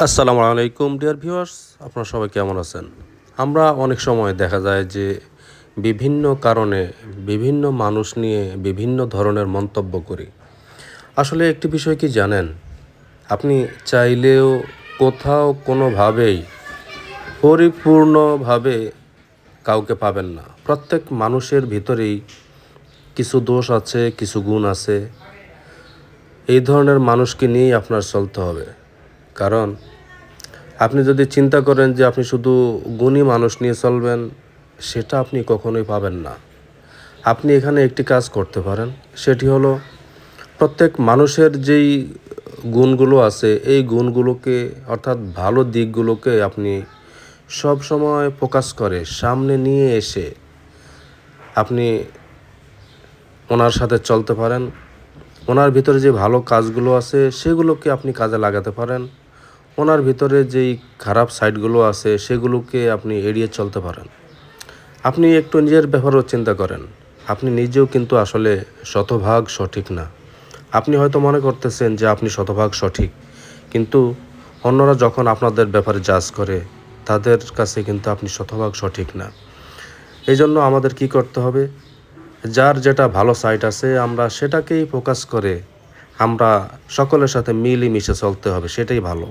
আসসালামু আলাইকুম, dear viewers. আপনারা সবাই কেমন আছেন? আমরা অনেক সময় দেখা যায় যে বিভিন্ন কারণে বিভিন্ন মানুষ নিয়ে বিভিন্ন ধরনের মন্তব্য করি। আসলে একটি বিষয় কি জানেন? আপনি চাইলেও কোথাও কোনোভাবেই পরিপূর্ণভাবে কাউকে পাবেন না। প্রত্যেক মানুষের ভিতরেই কিছু দোষ আছে, কিছু গুণ আছে। এই ধরনের মানুষকে নিয়েই আপনার চলতে হবে। কারণ আপনি যদি চিন্তা করেন যে আপনি শুধু গুণী মানুষ নিয়ে চলবেন, সেটা আপনি কখনোই পাবেন না। আপনি এখানে একটি কাজ করতে পারেন, সেটি হলো প্রত্যেক মানুষের যেই গুণগুলো আছে, এই গুণগুলোকে অর্থাৎ ভালো দিকগুলোকে আপনি সব সময় ফোকাস করে সামনে নিয়ে এসে আপনি ওনার সাথে চলতে পারেন। ওনার ভিতরে যে ভালো কাজগুলো আছে, সেগুলোকে আপনি কাজে লাগাতে পারেন। ওনার ভিতরে যেই খারাপ সাইডগুলো আছে, সেগুলোকে আপনি এড়িয়ে চলতে পারেন। আপনি একটু নিজের ব্যাপারেও চিন্তা করেন। আপনি নিজেও কিন্তু আসলে শতভাগ সঠিক না। আপনি হয়তো মনে করতেছেন যে আপনি শতভাগ সঠিক, কিন্তু অন্যরা যখন আপনাদের ব্যাপারে জাজ করে, তাদের কাছে কিন্তু আপনি শতভাগ সঠিক না। এই জন্য আমাদের কি করতে হবে? যার যেটা ভালো সাইট আছে, আমরা সেটাকেই ফোকাস করে আমরা সকলের সাথে মিলিমিশে চলতে হবে, সেটাই ভালো।